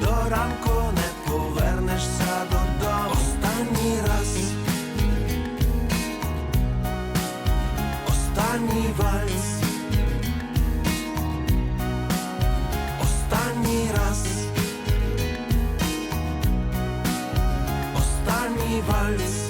до ранку не повернешся додому. Останній раз. Останній вальс. Останній раз. Останній вальс.